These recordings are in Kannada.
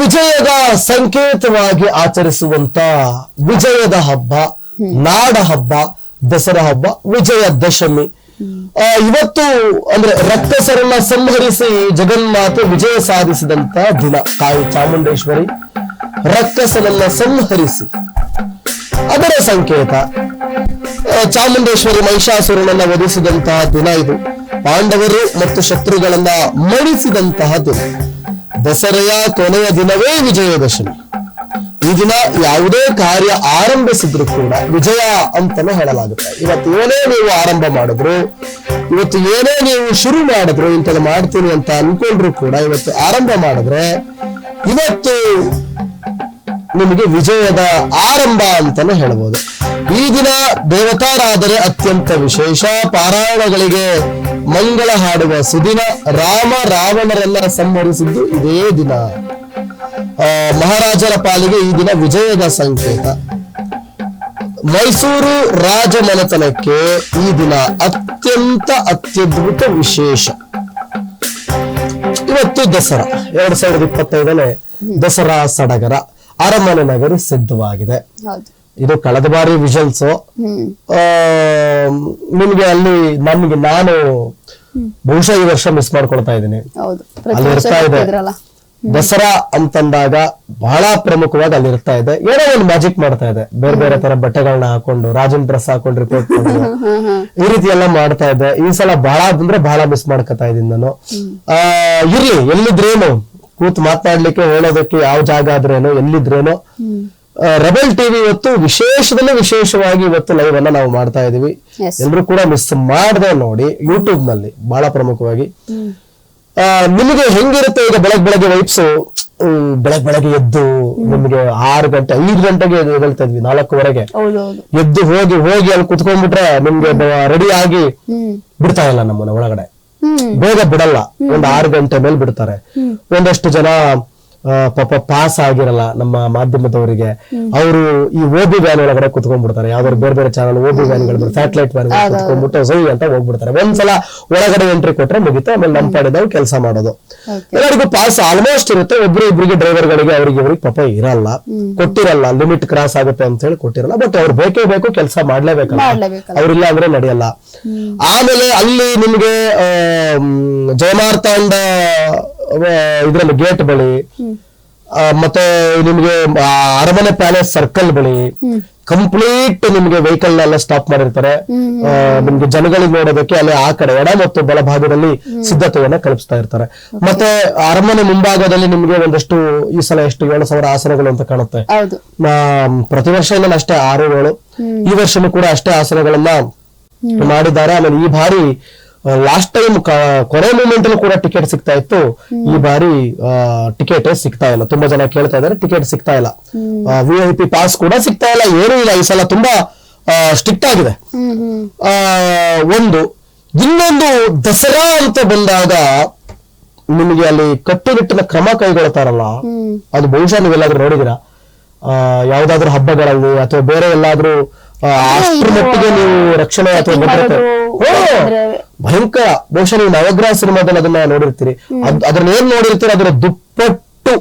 ವಿಜಯದ ಸಂಕೇತವಾಗಿ ಆಚರಿಸುವಂತ ವಿಜಯದ ಹಬ್ಬ ನಾಡ ಹಬ್ಬ ದಸರಾ ಹಬ್ಬ ವಿಜಯದಶಮಿ ಆ, ಇವತ್ತು ಅಂದ್ರೆ ರಕ್ಕಸರನ್ನ ಸಂಹರಿಸಿ ಜಗನ್ಮಾತೆ ವಿಜಯ ಸಾಧಿಸಿದಂತ ದಿನ. ತಾಯಿ ಚಾಮುಂಡೇಶ್ವರಿ ರಕ್ಕಸನನ್ನ ಸಂಹರಿಸಿ. ಅದರ ಸಂಕೇತ. ಚಾಮುಂಡೇಶ್ವರಿ ಮಹಿಷಾಸುರನನ್ನ ಒದಿಸಿದಂತಹ ದಿನ ಇದು. ಪಾಂಡವರು ಮತ್ತು ಶತ್ರುಗಳನ್ನ ಮಣಿಸಿದಂತಹ ದಿನ. ದಸರೆಯ ಕೊನೆಯ ದಿನವೇ ವಿಜಯದಶಮಿ ಈ ದಿನ ಯಾವುದೇ ಕಾರ್ಯ ಆರಂಭಿಸಿದ್ರು ಕೂಡ ವಿಜಯ ಅಂತಲೇ ಹೇಳಲಾಗುತ್ತೆ. ಇವತ್ತು ಏನೇ ನೀವು ಆರಂಭ ಮಾಡಿದ್ರು, ಇವತ್ತು ಏನೇ ನೀವು ಶುರು ಮಾಡಿದ್ರು, ಇಂಥದ್ದು ಮಾಡ್ತೀನಿ ಅಂತ ಅನ್ಕೊಂಡ್ರು ಕೂಡ ಇವತ್ತು ಆರಂಭ ಮಾಡಿದ್ರೆ, ಇವತ್ತು ನಿಮಗೆ ವಿಜಯದ ಆರಂಭ ಅಂತಾನೆ ಹೇಳ್ಬೋದು. ಈ ದಿನ ದೇವತಾರಾಧನೆ ಅತ್ಯಂತ ವಿಶೇಷ. ಪಾರಾಯಣಗಳಿಗೆ ಮಂಗಳ ಹಾಡುವ ಸುದಿನ ರಾಮ ರಾವಣರೆಲ್ಲ ಸಂಹರಿಸಿದ್ದು ಇದೇ ದಿನ. ಮಹಾರಾಜರ ಪಾಲಿಗೆ ಈ ದಿನ ವಿಜಯದ ಸಂಕೇತ. ಮೈಸೂರು ರಾಜಮನೆತನಕ್ಕೆ ಈ ದಿನ ಅತ್ಯಂತ ಅತ್ಯದ್ಭುತ ವಿಶೇಷ. ಇವತ್ತು ದಸರಾ, ಎರಡ್ ಸಾವಿರದ ಇಪ್ಪತ್ತೈದನೇ ದಸರಾ ಸಡಗರ, ಅರಮನೆ ನಗರಿ ಸಿದ್ಧವಾಗಿದೆ. ಇದು ಕಳೆದ ಬಾರಿ ವಿಷಲ್ಸ್ ನಿಮಗೆ ನಿಮ್ಗೆ ಅಲ್ಲಿ ನನ್ಗೆ ನಾನು ಬಹುಶಃ ಈ ವರ್ಷ ಮಿಸ್ ಮಾಡ್ಕೊಳ್ತಾ ಇದ್ದೀನಿ. ಅಲ್ಲಿ ಇರ್ತಾ ಇದೆ. ದಸರಾ ಅಂತಂದಾಗ ಬಹಳ ಪ್ರಮುಖವಾಗಿ ಅಲ್ಲಿ ಇರ್ತಾ ಇದೆ. ಏನೋ ಒಂದು ಮ್ಯಾಜಿಕ್ ಮಾಡ್ತಾ ಇದೆ. ಬೇರೆ ಬೇರೆ ತರ ಬಟ್ಟೆಗಳನ್ನ ಹಾಕೊಂಡು ರಾಜನ್ ಡ್ರೆಸ್ ಹಾಕೊಂಡು ರಿಪೋರ್ಟ್ ಈ ರೀತಿ ಎಲ್ಲ ಮಾಡ್ತಾ ಇದೆ. ಈ ಸಲ ಬಹಳ ಅಂದ್ರೆ ಬಹಳ ಮಿಸ್ ಮಾಡ್ಕೊತಾ ಇದೀನಿ ನಾನು. ಆ ಇರ್ಲಿ ಎಲ್ಲಿದ್ರೇನು? ಕೂತ್ ಮಾತಾಡ್ಲಿಕ್ಕೆ ಹೇಳೋದಕ್ಕೆ ಯಾವ ಜಾಗ ಆದ್ರೇನು ಎಲ್ಲಿದ್ರೇನು? ರೆಬಲ್ ಟಿವಿ ಇವತ್ತು ವಿಶೇಷದಲ್ಲಿ ವಿಶೇಷವಾಗಿ ಇವತ್ತು ಲೈವ್ ಅನ್ನ ನಾವು ಮಾಡ್ತಾ ಇದೀವಿ. ಎಲ್ಲರೂ ಕೂಡ ಮಿಸ್ ಮಾಡದೆ ನೋಡಿ ಯೂಟ್ಯೂಬ್ನಲ್ಲಿ ಬಹಳ ಪ್ರಮುಖವಾಗಿ. ನಿಮಗೆ ಹೆಂಗಿರುತ್ತೆ ಈಗ ಬೆಳಗ್ಗೆ ಬೆಳಗ್ಗೆ ವೈಪ್ಸ್ ಬೆಳಗ್ ಬೆಳಗ್ಗೆ ಎದ್ದು ನಿಮ್ಗೆ ಆರು ಗಂಟೆ ಐದು ಗಂಟೆಗೆ ಹೇಳ್ತಾ ಇದ್ವಿ ನಾಲ್ಕುವರೆಗೆ. ಎದ್ದು ಹೋಗಿ ಹೋಗಿ ಅಲ್ಲಿ ಕುತ್ಕೊಂಡ್ಬಿಟ್ರೆ ನಿಮ್ಗೆ ರೆಡಿ ಆಗಿ ಬಿಡ್ತಾ ಇಲ್ಲ ನಮ್ಮನ್ನ ಒಳಗಡೆ. ಬೇಗ ಬಿಡಲ್ಲ. ಒಂದ್ ಆರು ಗಂಟೆ ಮೇಲೆ ಬಿಡ್ತಾರೆ. ಒಂದಷ್ಟು ಜನ ಪಾಪ ಪಾಸ್ ಆಗಿರಲ್ಲ ನಮ್ಮ ಮಾಧ್ಯಮದವರಿಗೆ. ಅವರು ಈ ಓಬಿ ವ್ಯಾನ್ ಒಳಗಡೆ ಕುತ್ಕೊಂಡ್ಬಿಡ್ತಾರೆ. ಯಾವ್ದಾದ್ರು ಬೇರೆ ಬೇರೆ ಚಾನಲ್ ಓಬಿ ವ್ಯಾನ್ಗಳು ಸ್ಯಾಟಲೈಟ್ ವ್ಯಾನ್ ಕುತ್ಕೊಂಡ್ಬಿಟ್ಟು ಸೈ ಅಂತ ಹೋಗ್ಬಿಡ್ತಾರೆ. ಒಂದ್ಸಲ ಒಳಗಡೆ ಎಂಟ್ರಿ ಕೊಟ್ರೆ ಮುಗಿತು. ಆಮೇಲೆ ನಮ್ಮ ಪಡೆದವ್ ಕೆಲಸ ಮಾಡೋದು. ಎಲ್ಲರಿಗೂ ಪಾಸ್ ಆಲ್ಮೋಸ್ಟ್ ಇರುತ್ತೆ. ಒಬ್ರು ಇಬ್ರಿಗೆ ಡ್ರೈವರ್ಗಳಿಗೆ ಅವ್ರಿಗೆ ಇವ್ರಿಗೆ ಪಾಪ ಇರಲ್ಲ. ಕೊಟ್ಟಿರಲ್ಲ. ಲಿಮಿಟ್ ಕ್ರಾಸ್ ಆಗುತ್ತೆ ಅಂತ ಹೇಳಿ ಕೊಟ್ಟಿರಲ್ಲ. ಬಟ್ ಅವ್ರು ಬೇಕೇ ಬೇಕು ಕೆಲಸ ಮಾಡ್ಲೇಬೇಕಲ್ಲ. ಅವ್ರಿಲ್ಲ ಅಂದ್ರೆ ನಡೆಯಲ್ಲ. ಆಮೇಲೆ ಅಲ್ಲಿ ನಿಮ್ಗೆ ಜಯಮಾರ್ತಾಂಡ ಇದ್ರಲ್ಲಿ ಗೇಟ್ ಬಳಿ ಮತ್ತೆ ನಿಮ್ಗೆ ಅರಮನೆ ಪ್ಯಾಲೇಸ್ ಸರ್ಕಲ್ ಬಳಿ ಕಂಪ್ಲೀಟ್ ನಿಮ್ಗೆ ವೆಹಿಕಲ್ ಎಲ್ಲ ಸ್ಟಾಪ್ ಮಾಡಿರ್ತಾರೆ. ನಿಮ್ಗೆ ಜನಗಳಿಗೆ ನೋಡೋದಕ್ಕೆ ಅಲ್ಲಿ ಆ ಕಡೆ ಎಡ ಮತ್ತು ಬಲಭಾಗದಲ್ಲಿ ಸಿದ್ಧತೆಯನ್ನ ಕಲ್ಪಿಸ್ತಾ ಇರ್ತಾರೆ. ಮತ್ತೆ ಅರಮನೆ ಮುಂಭಾಗದಲ್ಲಿ ನಿಮ್ಗೆ ಒಂದಷ್ಟು ಈ ಸಲ ಎಷ್ಟು ಏಳು ಸಾವಿರ ಆಸನಗಳು ಅಂತ ಕಾಣುತ್ತೆ. ಪ್ರತಿ ವರ್ಷ ಅಷ್ಟೇ ಆರು ಏಳು. ಈ ವರ್ಷನೂ ಕೂಡ ಅಷ್ಟೇ ಆಸನಗಳನ್ನ ಮಾಡಿದ್ದಾರೆ. ಆಮೇಲೆ ಈ ಬಾರಿ ಲಾಸ್ಟ್ ಟೈಮ್ ಕೊನೆ ಮೂಮೆಂಟ್ ಅಲ್ಲಿ ಕೂಡ ಟಿಕೆಟ್ ಸಿಗ್ತಾ ಇತ್ತು. ಈ ಬಾರಿ ಟಿಕೆಟ್ ಸಿಗ್ತಾ ಇಲ್ಲ. ತುಂಬಾ ಜನ ಕೇಳ್ತಾ ಇದ್ದಾರೆ ಟಿಕೆಟ್ ಸಿಗ್ತಾ ಇಲ್ಲ. ವಿ ಐ ಪಿ ಪಾಸ್ ಕೂಡ ಸಿಗ್ತಾ ಇಲ್ಲ, ಏನೂ ಇಲ್ಲ. ಈ ಸಲ ತುಂಬಾ ಸ್ಟ್ರಿಕ್ಟ್ ಆಗಿದೆ. ಒಂದು. ಇನ್ನೊಂದು ದಸರಾ ಅಂತ ಬಂದಾಗ ನಿಮಗೆ ಅಲ್ಲಿ ಕಟ್ಟುನಿಟ್ಟಿನ ಕ್ರಮ ಕೈಗೊಳ್ತಾರಲ್ಲ, ಅದು ಬಹುಶಃ ನೀವೆಲ್ಲಾದ್ರೂ ನೋಡಿದಿರಾ ಯಾವ್ದಾದ್ರು ಹಬ್ಬಗಳಲ್ಲಿ ಅಥವಾ ಬೇರೆ ಎಲ್ಲಾದ್ರೂ ಅಷ್ಟ್ರ ಮಟ್ಟಿಗೆ ನೀವು ರಕ್ಷಣೆ ಅಥವಾ ಭದ್ರತೆ ಭಯಂಕರ ಬಹುಶಃ ನೀವು ನವಗ್ರಹ ಸಿನಿಮಾದಲ್ಲಿ ಅದನ್ನ ನೋಡಿರ್ತೀರಿ. ಅದ್- ಅದನ್ನ ಏನ್ ನೋಡಿರ್ತೀರಿ ಅದರ ದುಪ್ಪಟ್ಟು.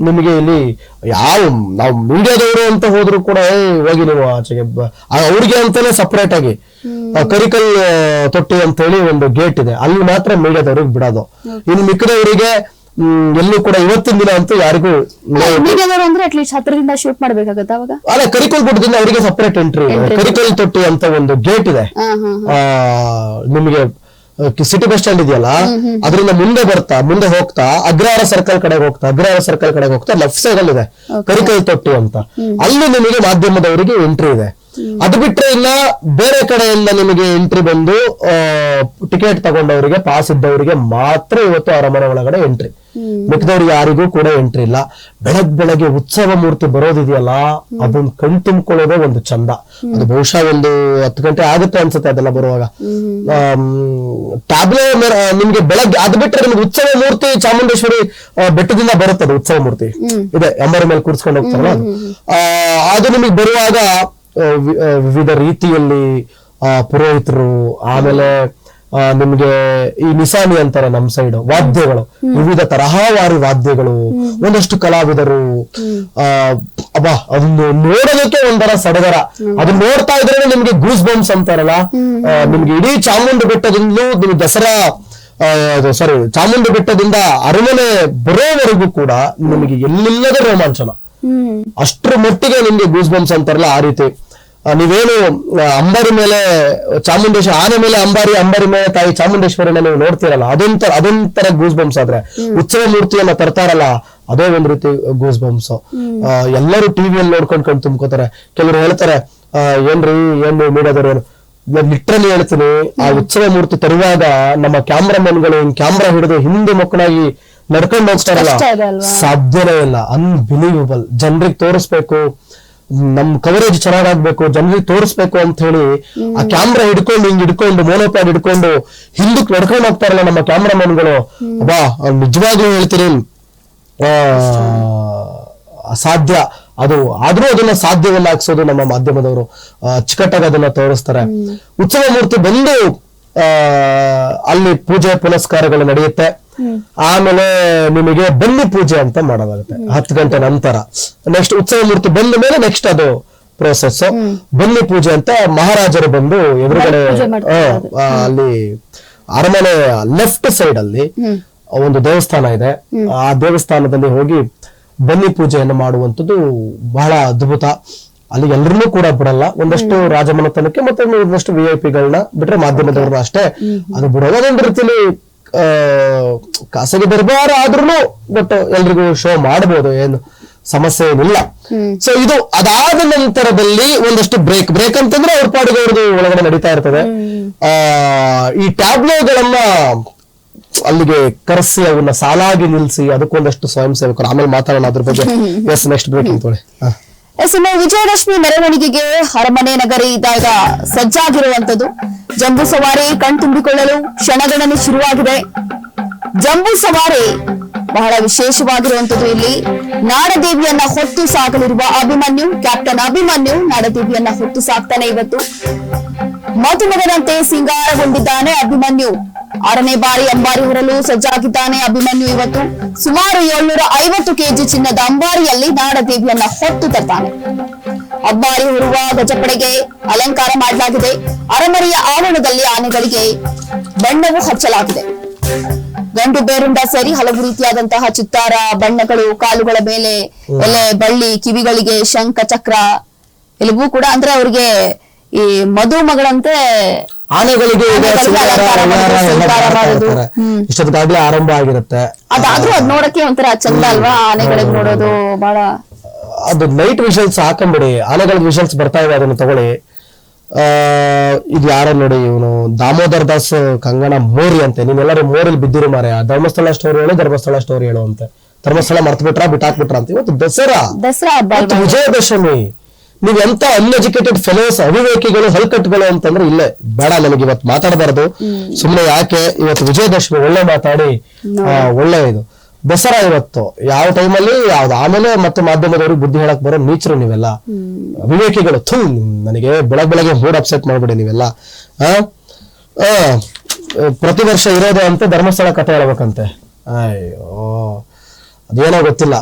ನಿಮಗೆ ಇಲ್ಲಿ ಯಾವ ನಾವು ಮೀಡಿಯಾದವರು ಅಂತ ಹೋದ್ರು ಕೂಡ ಹೋಗಿ ನೀವು ಆಚೆಗೆ ಅವ್ರಿಗೆ ಅಂತಾನೆ ಸಪ್ರೇಟ್ ಆಗಿ. ಕರಿಕಲ್ ತೊಟ್ಟಿ ಅಂತ ಹೇಳಿ ಒಂದು ಗೇಟ್ ಇದೆ. ಅಲ್ಲಿ ಮಾತ್ರ ಮೀಡಿಯಾದವ್ರಿಗೆ ಬಿಡೋದು. ಇನ್ನು ಮಿಕ್ಕದವರಿಗೆ ಎಲ್ಲೂ ಕೂಡ ಇವತ್ತಿನ ದಿನ ಅಂತೂ ಯಾರಿಗೂ ಅಂದ್ರೆ ಅಟ್ಲೀಸ್ಟ್ ಹತ್ರದಿಂದ ಶೂಟ್ ಮಾಡ್ಬೇಕಾಗತ್ತ ಅವಾಗ? ಅಲ್ಲ ಕರಿಕೋಲ್ ಬಿಟ್ಟದಿಂದ ಅವರಿಗೆ ಸಪರೇಟ್ ಎಂಟ್ರಿ ಕರಿಕೋಲ್ ತೊಟ್ಟಿ ಅಂತ ಒಂದು ಗೇಟ್ ಇದೆ. ನಿಮಗೆ ಸಿಟಿ ಬಸ್ ಸ್ಟ್ಯಾಂಡ್ ಇದೆಯಲ್ಲ ಅದರಿಂದ ಮುಂದೆ ಬರ್ತಾ ಮುಂದೆ ಹೋಗ್ತಾ ಅಗ್ರಹಾರ ಸರ್ಕಲ್ ಕಡೆಗೆ ಹೋಗ್ತಾ ಅಗ್ರಹಾರ ಸರ್ಕಲ್ ಕಡೆಗೆ ಹೋಗ್ತಾ ಲೆಫ್ಟ್ ಸೈಡ್ ಅಲ್ಲಿ ಇದೆ. ಕರಿಕಲ್ ತೊಟ್ಟಿ ಅಂತ. ಅಲ್ಲಿ ನಿಮಗೆ ಮಾಧ್ಯಮದವರಿಗೆ ಎಂಟ್ರಿ ಇದೆ. ಅದು ಬಿಟ್ರೆ ಇಲ್ಲ ಬೇರೆ ಕಡೆಯಿಂದ ನಿಮಗೆ ಎಂಟ್ರಿ ಬಂದು ಟಿಕೆಟ್ ತಗೊಂಡವರಿಗೆ ಪಾಸ್ ಇದ್ದವರಿಗೆ ಮಾತ್ರ ಇವತ್ತು ಅರಮನೆ ಒಳಗಡೆ ಎಂಟ್ರಿ ಮಿಕ್ಕದವ್ರಿಗೆ ಯಾರಿಗೂ ಕೂಡ ಎಂಟ್ರಿ ಇಲ್ಲ. ಬೆಳಗ್ ಬೆಳಗ್ಗೆ ಉತ್ಸವ ಮೂರ್ತಿ ಬರೋದಿದೆಯಲ್ಲ ಅದನ್ನ ಕಣ್ ತುಂಬಿಕೊಳ್ಳೋದೇ ಒಂದು ಚಂದ. ಅದು ಬಹುಶಃ ಒಂದು ಹತ್ತು ಗಂಟೆ ಆಗುತ್ತೆ ಅನ್ಸುತ್ತೆ ಅದೆಲ್ಲ ಬರುವಾಗ. ಟ್ಯಾಬ್ಲೆ ನಿಮ್ಗೆ ಬೆಳಗ್ಗೆ ಅದು ಬಿಟ್ರೆ ನಿಮ್ಗೆ ಉತ್ಸವ ಮೂರ್ತಿ ಚಾಮುಂಡೇಶ್ವರಿ ಬೆಟ್ಟದಿಂದ ಬರುತ್ತೆ ಅದು ಉತ್ಸವ ಮೂರ್ತಿ. ಇದೆ ಎಂಬರ ಮೇಲೆ ಕೂರಿಸ್ಕೊಂಡು ಹೋಗ್ತಾರಲ್ಲ ಅದು. ನಿಮಗೆ ಬರುವಾಗ ವಿವಿಧ ರೀತಿಯಲ್ಲಿ ಪುರೋಹಿತರು ಆಮೇಲೆ ನಿಮ್ಗೆ ಈ ನಿಸಾನಿ ಅಂತಾರೆ ನಮ್ ಸೈಡ್ ವಾದ್ಯಗಳು. ವಿವಿಧ ತರಹವಾರು ವಾದ್ಯಗಳು. ಒಂದಷ್ಟು ಕಲಾವಿದರು. ಆ ಅಬ್ಬಾ ಅದನ್ನು ನೋಡೋದಕ್ಕೆ ಒಂದರ ಸಡಗರ. ಅದನ್ನ ನೋಡ್ತಾ ಇದ್ರೆ ನಿಮ್ಗೆ ಗೂಸ್ ಬಂಪ್ಸ್ ಅಂತಾರಲ್ಲ? ನಿಮ್ಗೆ ಇಡೀ ಚಾಮುಂಡಿ ಬೆಟ್ಟದಿಂದಲೂ ನಿಮ್ಗೆ ದಸರಾ ಸಾರಿ ಚಾಮುಂಡಿ ಬೆಟ್ಟದಿಂದ ಅರಮನೆ ಬರೋವರೆಗೂ ಕೂಡ ನಿಮಗೆ ಎಲ್ಲಿಲ್ಲದ ರೋಮಾಂಚನ. ಅಷ್ಟರ ಮಟ್ಟಿಗೆ ನಿಮ್ಗೆ ಗೂಸ್ ಬಂಪ್ಸ್ ಅಂತಾರಲ್ಲ ಆ ರೀತಿ. ನೀವೇನು ಅಂಬಾರಿ ಮೇಲೆ ಚಾಮುಂಡೇಶ್ವರಿ ಆನೆ ಮೇಲೆ ಅಂಬಾರಿ ಅಂಬಾರಿ ಮೇಲೆ ತಾಯಿ ಚಾಮುಂಡೇಶ್ವರಿನ ನೀವು ನೋಡ್ತೀರಲ್ಲ ಅದೊಂಥರ ಅದೊಂಥರ ಗೂಸ್ ಬಂಪ್ಸ್ ಆದ್ರೆ. ಉತ್ಸವ ಮೂರ್ತಿಯನ್ನ ತರ್ತಾರಲ್ಲ ಅದೇ ಒಂದ್ ರೀತಿ ಗೂಸ್ ಬಂಪ್ಸ್ ಎಲ್ಲರೂ ಟಿವಿಯಲ್ಲಿ ನೋಡ್ಕೊಂಡು ಕಣ್ ತುಂಬ್ಕೋತಾರೆ. ಕೆಲವರು ಹೇಳ್ತಾರೆ ಏನ್ರೀ ಏನ್ರಿ ಏನ್ ಮೀಡಿಯಾದವ್ರು ಏನು ಲಿಟ್ರಲಿ ಹೇಳ್ತೀನಿ ಆ ಉತ್ಸವ ಮೂರ್ತಿ ತರುವಾಗ ನಮ್ಮ ಕ್ಯಾಮ್ರಾಮನ್ಗಳು ಕ್ಯಾಮ್ರಾ ಹಿಡಿದು ಹಿಂದೆ ಮಕ್ಕಳಾಗಿ ನಡ್ಕೊಂಡು ಹೋಗ್ತಾರಲ್ಲ? ಸಾಧ್ಯನೇ ಇಲ್ಲ ಅನ್ಬಿಲೀವಬಲ್ ಜನರಿಗೆ ತೋರಿಸ್ಬೇಕು ನಮ್ ಕವರೇಜ್ ಚೆನ್ನಾಗಾಗ್ಬೇಕು ಜನರಿಗೆ ತೋರಿಸ್ಬೇಕು ಅಂತ ಹೇಳಿ ಆ ಕ್ಯಾಮ್ರಾ ಹಿಡ್ಕೊಂಡು ಹಿಂಗ್ ಹಿಡ್ಕೊಂಡು ಮೋನೋಪ್ಯಾಡ್ ಹಿಡ್ಕೊಂಡು ಹಿಂದಕ್ ನಡ್ಕೊಂಡು ಹೋಗ್ತಾರಲ್ಲ ನಮ್ಮ ಕ್ಯಾಮ್ರಾಮನ್ಗಳು ಬಾ ನಿಜವಾಗ್ಲೂ ಹೇಳ್ತೀನಿ. ಆ, ಅಸಾಧ್ಯ. ಅದು ಆದ್ರೂ ಅದನ್ನ ಸಾಧ್ಯವನ್ನ ಹಾಕ್ಸೋದು ನಮ್ಮ ಮಾಧ್ಯಮದವರು. ಆ, ಅಚ್ಚುಕಟ್ಟಾಗಿ ಅದನ್ನ ತೋರಿಸ್ತಾರೆ. ಉತ್ಸವ ಮೂರ್ತಿ ಬಂದು ಆ, ಅಲ್ಲಿ ಪೂಜೆ ಪುನಸ್ಕಾರಗಳು ನಡೆಯುತ್ತೆ. ಆಮೇಲೆ ನಿಮಗೆ ಬನ್ನಿ ಪೂಜೆ ಅಂತ ಮಾಡೋದಾಗುತ್ತೆ ಹತ್ತು ಗಂಟೆ ನಂತರ. ನೆಕ್ಸ್ಟ್ ಉತ್ಸವ ಮೂರ್ತಿ ಬಂದ ಮೇಲೆ ನೆಕ್ಸ್ಟ್ ಅದು ಪ್ರೋಸೆಸ್ ಬನ್ನಿ ಪೂಜೆ ಅಂತ ಮಹಾರಾಜರು ಬಂದು ಎದುರುಗಡೆ ಅಲ್ಲಿ ಅರಮನೆ ಲೆಫ್ಟ್ ಸೈಡ್ ಅಲ್ಲಿ ಒಂದು ದೇವಸ್ಥಾನ ಇದೆ. ಆ ದೇವಸ್ಥಾನದಲ್ಲಿ ಹೋಗಿ ಬನ್ನಿ ಪೂಜೆಯನ್ನು ಮಾಡುವಂತದ್ದು ಬಹಳ ಅದ್ಭುತ. ಅಲ್ಲಿ ಎಲ್ಲರನ್ನೂ ಕೂಡ ಬಿಡಲ್ಲ. ಒಂದಷ್ಟು ರಾಜಮನೆತನಕ್ಕೆ ಮತ್ತೆ ಒಂದಷ್ಟು ವಿ ಐ ಪಿಗಳನ್ನ ಬಿಟ್ರೆ ಮಾಧ್ಯಮದವ್ರನ್ನ ಅಷ್ಟೇ. ಅದು ಬಿಡೋದು ರೀತಿಯಲ್ಲಿ ಖಾಸಗಿ ಬರಬಾರ ಆದ್ರೂ ಬಟ್ ಎಲ್ರಿಗೂ ಶೋ ಮಾಡಬಹುದು ಏನು ಸಮಸ್ಯೆ ಏನಿಲ್ಲ. ಸೊ ಇದು ಅದಾದ ನಂತರದಲ್ಲಿ ಒಂದಷ್ಟು ಬ್ರೇಕ್ ಬ್ರೇಕ್ ಅಂತಂದ್ರೆ ಅವ್ರ ಪಾಡಿಗೆ ಅವ್ರದ್ದು ಒಳಗಡೆ ನಡೀತಾ ಇರ್ತದೆ. ಆ ಈ ಟ್ಯಾಬ್ಲೋಗಳನ್ನ ಅಲ್ಲಿಗೆ ಕರೆಸಿ ಅವನ್ನ ಸಾಲಾಗಿ ನಿಲ್ಸಿ ಅದಕ್ಕೊಂದಷ್ಟು ಸ್ವಯಂ ಸೇವಕರು ಆಮೇಲೆ ಮಾತಾಡೋಣ ಅದ್ರ ಬಗ್ಗೆ. ಎಸ್ ನೆಕ್ಸ್ಟ್ ಬ್ರೇಕ್ ಅಂತೇಳಿ. ಹಾ. ಎಸ್ ವಿಜಯದಶಮಿ ಮೆರವಣಿಗೆಗೆ ಅರಮನೆ ನಗರಿ ಇದ್ದಾಗ ಸಜ್ಜಾಗಿರುವಂತದ್ದು ಜಂಬೂ ಸವಾರಿ ಕಣ್ತುಂಬಿಕೊಳ್ಳಲು ಕ್ಷಣಗಣನೆ ಶುರುವಾಗಿದೆ. ಜಂಬೂ ಸವಾರಿ ಬಹಳ ವಿಶೇಷವಾಗಿರುವಂತದ್ದು ಇಲ್ಲಿ. ನಾಡದೇವಿಯನ್ನ ಹೊತ್ತು ಸಾಗಲಿರುವ ಅಭಿಮನ್ಯು, ಕ್ಯಾಪ್ಟನ್ ಅಭಿಮನ್ಯು ನಾಡದೇವಿಯನ್ನ ಹೊತ್ತು ಸಾಕ್ತಾನೆ ಇವತ್ತು. ಮಧುಮಗನಂತೆ ಸಿಂಗಾರಗೊಂಡಿದ್ದಾನೆ ಅಭಿಮನ್ಯು. ಆರನೇ ಬಾರಿ ಅಂಬಾರಿ ಹೊರಲು ಸಜ್ಜಾಗಿದ್ದಾನೆ ಅಭಿಮನ್ಯು ಇವತ್ತು. ಸುಮಾರು ಏಳ್ನೂರ ಐವತ್ತು ಕೆಜಿ ಚಿನ್ನದ ಅಂಬಾರಿಯಲ್ಲಿ ನಾಡದೇವಿಯನ್ನ ಹೊತ್ತು ತರ್ತಾನೆ ಅಂಬಾರಿ ಹೊರುವ ಗಜಪಡೆಗೆ ಅಲಂಕಾರ ಮಾಡಲಾಗಿದೆ. ಅರಮನೆಯ ಆವರಣದಲ್ಲಿ ಆನೆಗಳಿಗೆ ಬಣ್ಣವು ಹಚ್ಚಲಾಗಿದೆ. ಗಂಡು ಬೇರುಂಡ ಸೇರಿ ಹಲವು ರೀತಿಯಾದಂತಹ ಚಿತ್ತಾರ, ಬಣ್ಣಗಳು, ಕಾಲುಗಳ ಮೇಲೆ ಎಲೆ, ಬಳ್ಳಿ, ಕಿವಿಗಳಿಗೆ ಶಂಖ, ಚಕ್ರ ಎಲ್ಲವೂ ಕೂಡ. ಅಂದ್ರೆ ಅವ್ರಿಗೆ ಈ ಮಧುಮಗಳಂತೆ ಆನೆಗಳಿಗೆ ಇಷ್ಟೊತ್ತಾಗ್ಲೇ ಆರಂಭ ಆಗಿರುತ್ತೆ. ಅದಾದ್ರೂ ಅದ್ ನೋಡಕ್ಕೆ ಒಂಥರ ಚಂದ ಅಲ್ವಾ? ಆನೆಗಳಿಗೆ ನೋಡೋದು ಬಹಳ ಅದು ನೈಟ್ ವಿಷಲ್ಸ್ ಹಾಕೊಂಡ್ಬಿಡಿ ಆನೆಗಳ ವಿಷಲ್ಸ್ ಬರ್ತಾ ಇವೆ ಅದನ್ನ ತಗೊಳ್ಳಿ. ಆ ಇದು ಯಾರ ನೋಡಿ ಇವನು ದಾಮೋದರ್ ದಾಸ್ ಕಂಗಣ ಮೋರಿ ಅಂತೆ. ನೀವೆಲ್ಲರೂ ಮೋರಿಲಿ ಬಿದ್ದಿರು ಮಾರೆ ಧರ್ಮಸ್ಥಳ ಸ್ಟೋರಿ ಹೇಳು ಧರ್ಮಸ್ಥಳ ಸ್ಟೋರಿ ಹೇಳು ಅಂತೆ. ಧರ್ಮಸ್ಥಳ ಮರ್ತ್ ಬಿಟ್ರ ಬಿಟ್ಟಾಕ್ಬಿಟ್ರ ಅಂತ. ಇವತ್ತು ದಸರಾ. ದಸರಾ ವಿಜಯದಶಮಿ. ನೀವ್ ಎಂತ ಅನ್ಎಜುಕೇಟೆಡ್ ಫೆಲೋಸ್ ಅವಿವೇಕಿಗಳು ಹಲ್ಕಟ್ಟುಗಳು ಅಂತಂದ್ರೆ ಇಲ್ಲೇ. ಬೇಡ ನನಗೆ ಇವತ್ತು ಮಾತಾಡಬಾರದು. ಸುಮ್ಮನೆ ಯಾಕೆ ಇವತ್ತು ವಿಜಯದಶಮಿ ಒಳ್ಳೆ ಮಾತಾಡಿ ಆ, ಒಳ್ಳೆ ಇದು. ದಸರಾ ಇವತ್ತು. ಯಾವ ಟೈಮಲ್ಲಿ ಯಾವ್ದು? ಆಮೇಲೆ ಮತ್ತೆ ಮಾಧ್ಯಮದವ್ರಿಗೆ ಬುದ್ಧಿ ಹೇಳಕ್ ಬರೋ ನೀಚರು ನೀವೆಲ್ಲ. ವಿವೇಕಿಗಳು ಥೂ ನನಗೆ ಬೆಳಗ್ ಬೆಳಗ್ಗೆ ಮೂಡ್ ಅಪ್ಸೆಟ್ ಮಾಡ್ಬಿಡಿ ನೀವೆಲ್ಲ. ಪ್ರತಿ ವರ್ಷ ಇರೋದು ಅಂತ ಧರ್ಮಸ್ಥಳ ಕಥೆ ಹೇಳ್ಬೇಕಂತೆ. ಅಯ್ಯೋ. ಅದೇನೋ ಗೊತ್ತಿಲ್ಲ.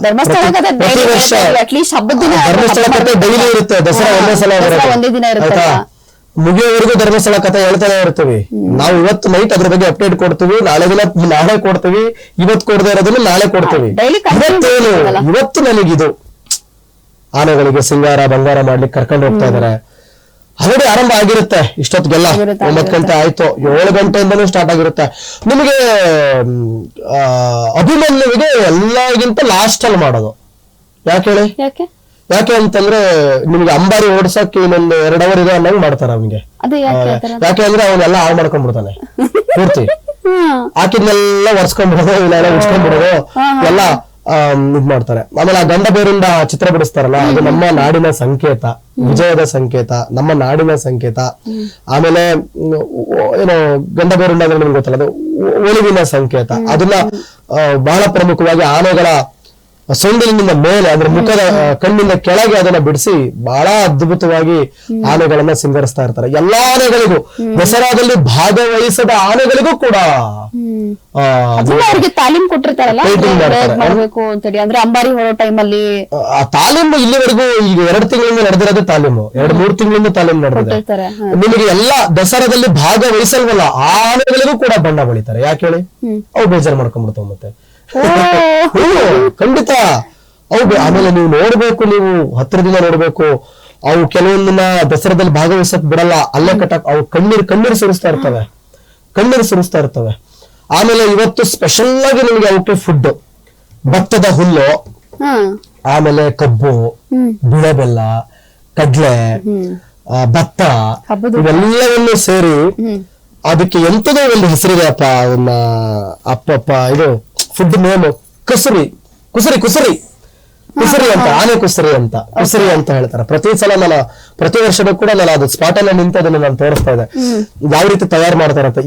ಧರ್ಮಸ್ಥಳ ಪ್ರತಿ- ವರ್ಷ ಡೈಲಿ ಇರುತ್ತೆ ದಸರಾ ಒಂದೇ ಸಲ. ಆಯ್ತಾ? ಮುಗಿಯೋವರೆಗೂ ಧರ್ಮಸ್ಥಳ ಕಥೆ ಹೇಳ್ತಾನೆ ಇರ್ತೀವಿ. ನಾವು ಇವತ್ತು ನೈಟ್ ಅದ್ರ ಬಗ್ಗೆ ಅಪ್ಡೇಟ್ ಕೊಡ್ತೀವಿ. ನಾಳೆ ದಿನ ನಾಳೆ ಕೊಡ್ತೀವಿ. ಇವತ್ತು ಕೊಡದೇ ಇರೋದನ್ನ ನಾಳೆ ಕೊಡ್ತೀವಿ. ಇವತ್ತೇನು? ಇವತ್ತು ನನಗಿದು. ಆನೆಗಳಿಗೆ ಸಿಂಗಾರ ಬಂಗಾರ ಮಾಡ್ಲಿಕ್ಕೆ ಕರ್ಕೊಂಡು ಹೋಗ್ತಾ ಇದಾರೆ. ಆಲ್ರೆಡಿ ಆರಂಭ ಆಗಿರುತ್ತೆ. ಇಷ್ಟೊತ್ತಿಗೆಲ್ಲ ಒಂಬತ್ ಒಂಬತ್ತು ಗಂಟೆ ಆಯ್ತು. ಏಳು ಗಂಟೆಯಿಂದನೂ ಸ್ಟಾರ್ಟ್ ಆಗಿರುತ್ತೆ. ನಿಮಗೆ ಅಭಿಮನ್ಯುವಿಗೆ ಎಲ್ಲರಿಗಿಂತ ಲಾಸ್ಟ್ ಅಲ್ಲಿ ಮಾಡೋದು. ಯಾಕೆ ಹೇಳಿ? ಯಾಕೆ? ಅಂತಂದ್ರೆ ನಿಮ್ಗೆ ಅಂಬಾರಿ ಓಡಿಸಕ್ಕೆ ಇನ್ನೊಂದು ಎರಡ್ ಅವರ್ ಇದೆ ಅನ್ನಂಗ್ ಮಾಡ್ತಾರೆ ಅವನಿಗೆ. ಯಾಕೆ ಅಂದ್ರೆ ಅವನ್ನೆಲ್ಲ ಹಾಳು ಮಾಡ್ಕೊಂಡ್ಬಿಡ್ತಾನೆ. ಪೂರ್ತಿ. ಹಾಕಿದ್ನೆಲ್ಲ ಒರ್ಸ್ಕೊಂಡ್ಬಿಡೋದು ಇಲ್ಲ ಉಚ್ಕೊಂಡ್ಬಿಡೋದು ಎಲ್ಲ ಇದ್ ಮಾಡ್ತಾರೆ ಆಮೇಲೆ ಆ ಗಂಡ ಬೇರಿಂದ ಚಿತ್ರ ಬಿಡಿಸ್ತಾರಲ್ಲ ಅದು ನಮ್ಮ ನಾಡಿನ ಸಂಕೇತ. ವಿಜಯದ ಸಂಕೇತ ನಮ್ಮ ನಾಡಿನ ಸಂಕೇತ ಆಮೇಲೆ ಏನೋ ಗಂಡ ಬೇರುಂಡ ಅಂದ್ರೆ ನಿಮ್ಗೆ ಗೊತ್ತಲ್ಲ ಅದು ಸಂಕೇತ. ಅದನ್ನ ಬಹಳ ಪ್ರಮುಖವಾಗಿ ಆನೆಗಳ ಸೊಂಡಿಲಿನಿಂದ ಮೇಲೆ ಅದ್ರ ಮುಖದ ಕಣ್ಣಿಂದ ಕೆಳಗೆ ಅದನ್ನ ಬಿಡಿಸಿ ಬಹಳ ಅದ್ಭುತವಾಗಿ ಆನೆಗಳನ್ನ ಸಿಂಗರಿಸ್ತಾ ಇರ್ತಾರೆ. ಎಲ್ಲಾ ಆನೆಗಳಿಗೂ ದಸರಾದಲ್ಲಿ ಭಾಗವಹಿಸದ ಆನೆಗಳಿಗೂ ಕೂಡ. ತಾಲೀಮ್ ಕೊಟ್ಟಿರ್ತಾರಲ್ಲ? ಅಂದ್ರೆ ಅಂಬಾರಿ ಹೊರೋ ಟೈಮಲ್ಲಿ ಆ ತಾಲೀಮು ಇಲ್ಲಿವರೆಗೂ ಈಗ ಎರಡು ತಿಂಗಳಿಂದ ನಡೆದಿರೋದು ತಾಲೀಮು. ಎರಡ್ ಮೂರ್ ತಿಂಗಳಿಂದ ತಾಲೀಮು ನಡೆದಿದೆ. ನಿಮಗೆ ಎಲ್ಲಾ ದಸರಾದಲ್ಲಿ ಭಾಗವಹಿಸಲ್ವಲ್ಲ ಆ ಆನೆಗಳಿಗೂ ಕೂಡ ಬಣ್ಣ ಬಳಿತಾರೆ. ಯಾಕೆ ಹೇಳಿ. ಅವು ಬೇಜಾರು ಮಾಡ್ಕೊಂಡ್ಬಿಡ್ತಾವ ಮತ್ತೆ. ಖಂಡಿತ. ಅವು ಆಮೇಲೆ ನೀವು ನೋಡ್ಬೇಕು ನೀವು ಹತ್ತಿರದಿಂದ ನೋಡ್ಬೇಕು. ಅವು ಕೆಲವೊಂದನ್ನ ದಸರಾದಲ್ಲಿ ಭಾಗವಹಿಸಕ್ ಬಿಡಲ್ಲ. ಅಲ್ಲೇ ಕಟ್ಟಾಕ್ ಅವು ಕಣ್ಣೀರು ಕಣ್ಣೀರು ಸುರಿಸ್ತಾ ಇರ್ತವೆ. ಕಣ್ಣೀರು ಸುರಿಸ್ತಾ ಇರ್ತವೆ. ಆಮೇಲೆ ಇವತ್ತು ಸ್ಪೆಷಲ್ ಆಗಿ ನಿಮಗೆ ಅವಕ್ಕೆ ಫುಡ್ ಭತ್ತದ ಹುಲ್ಲು ಆಮೇಲೆ ಕಬ್ಬು ಬಿಳೆ ಬೆಲ್ಲ ಕಡ್ಲೆ ಭತ್ತ ಇವೆಲ್ಲವನ್ನು ಸೇರಿ ಅದಕ್ಕೆ ಎಂತದೋ ಒಂದು ಹೆಸರಿದೆ ಅಪ್ಪ ಅದನ್ನ ಅಪ್ಪಪ್ಪ ಇದು ಫುಡ್ ನೇಮ್ ಕುಸುರಿ. ಕುಸರಿ ಕುಸರಿ. ಕುಸರಿ ಅಂತ ಆನೆ ಕುಸರಿ ಅಂತ. ಕುಸರಿ ಅಂತ ಹೇಳ್ತಾರೆ. ಪ್ರತಿ ಸಲ ನಾನು ಪ್ರತಿ ವರ್ಷನೂ ಕೂಡ ನಾನು ಅದು ಸ್ಪಾಟ್ ಅಲ್ಲಿ ನಿಂತ ಅದನ್ನ ನಾನು ತೋರಿಸ್ತಾ ಇದೆ ಯಾವ ರೀತಿ ತಯಾರು ಮಾಡ್ತಾರೆ ಅಂತ.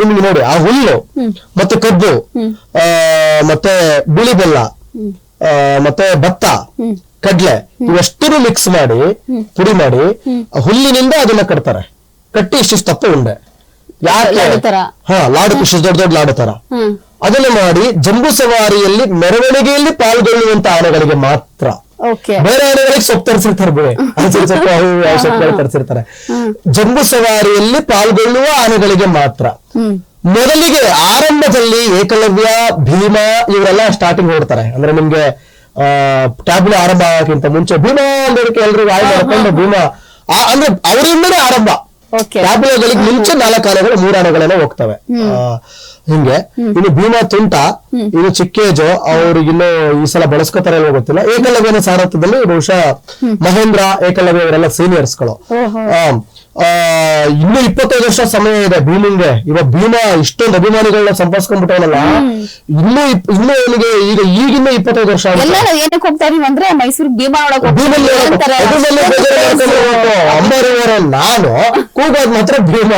ನಿಮ್ಗೆ ನೋಡಿ ಆ ಹುಲ್ಲು ಮತ್ತೆ ಕಬ್ಬು ಮತ್ತೆ ಬಿಳಿ ಬೆಲ್ಲ ಮತ್ತೆ ಭತ್ತ. ಕಡ್ಲೆ ಇವೆಷ್ಟನ್ನು ಮಿಕ್ಸ್ ಮಾಡಿ ಪುಡಿ ಮಾಡಿ ಹುಲ್ಲಿನಿಂದ ಅದನ್ನ ಕಟ್ತಾರೆ. ಕಟ್ಟಿ ಇಷ್ಟಿಷ್ಟು ತಪ್ಪು ಉಂಡೆ. ಯಾಕೆ? ತರ. ಹಾ ಲಾಡು ಇಷ್ಟು ದೊಡ್ಡ ದೊಡ್ಡ ಲಾಡು ತರ. ಅದನ್ನ ಮಾಡಿ ಜಂಬೂ ಸವಾರಿಯಲ್ಲಿ ಮೆರವಣಿಗೆಯಲ್ಲಿ ಪಾಲ್ಗೊಳ್ಳುವಂತ ಆನೆಗಳಿಗೆ ಮಾತ್ರ. ಬೇರೆ ಆನೆಗಳಿಗೆ ಸೊಪ್ಪು ತರಿಸಿರ್ತಾರೆ ಸೊಪ್ಪು ಸೊಪ್ಪುಗಳು ತರಿಸಿರ್ತಾರೆ. ಜಂಬೂ ಸವಾರಿಯಲ್ಲಿ ಪಾಲ್ಗೊಳ್ಳುವ ಆನೆಗಳಿಗೆ ಮಾತ್ರ. ಮೊದಲಿಗೆ ಆರಂಭದಲ್ಲಿ ಏಕಲವ್ಯ ಭೀಮ ಇವರೆಲ್ಲ ಸ್ಟಾರ್ಟಿಂಗ್ ಹೊಡ್ತಾರೆ. ಅಂದ್ರೆ ನಿಮ್ಗೆ ಟ್ಯಾಬ್ಲೆ ಆರಂಭ ಆಗಕ್ಕಿಂತ ಮುಂಚೆ ಭೀಮಾ ಅಂದ್ರೆ ಎಲ್ರಿಗೂ ಆಯ್ ಮಾಡ್ಕೊಂಡು ಭೀಮ. ಅಂದ್ರೆ ಅವರಿಂದನೇ ಆರಂಭ. ಟ್ಯಾಬ್ಲೋಗಳಿಗೆ ಮುಂಚೆ ನಾಲ್ಕು ಆನೆಗಳು ಮೂರು ಆನೆಗಳೆಲ್ಲ ಹೋಗ್ತವೆ. ಆ, ಹಿಂಗೆ. ಇನ್ನು ಭೀಮಾ ತುಂಟ ಇನ್ನು ಚಿಕ್ಕೇಜು ಅವ್ರಿಗಿನ್ನು ಈ ಸಲ ಬಳಸ್ಕೋತಾರೆ ಗೊತ್ತಿಲ್ಲ. ಏಕಲವ್ಯನ ಸಾರಥ್ಯದಲ್ಲಿ ಬಹುಶಃ ಮಹೇಂದ್ರ ಏಕಲವ್ಯ ಇವರೆಲ್ಲ ಸೀನಿಯರ್ಸ್ಗಳು. ಇನ್ನು ಇಪ್ಪತ್ತೈದು ವರ್ಷ ಸಮಯ ಇದೆ ಭೀಮಿಂಗೆ. ಇವಾಗ ಭೀಮ ಇಷ್ಟೊಂದು ಅಭಿಮಾನಿಗಳನ್ನ ಸಂಪಾದಿಸ್ಕೊಂಡ್ಬಿಟ್ಟವನಲ್ಲ ಇನ್ನು ಇನ್ನೂ ಅವನಿಗೆ ಈಗ ಈಗಿನ್ನೂ ಇಪ್ಪತ್ತೈದು ವರ್ಷ ಏನಕ್ಕೆ ಹೋಗ್ತಾ ಇದೀವಿ ಅಂದ್ರೆ ಮೈಸೂರು ಭೀಮಾ. ಅಂಬಾರಿ ನಾನು. ಕೂಗೋದ್ ಮಾತ್ರ ಭೀಮ.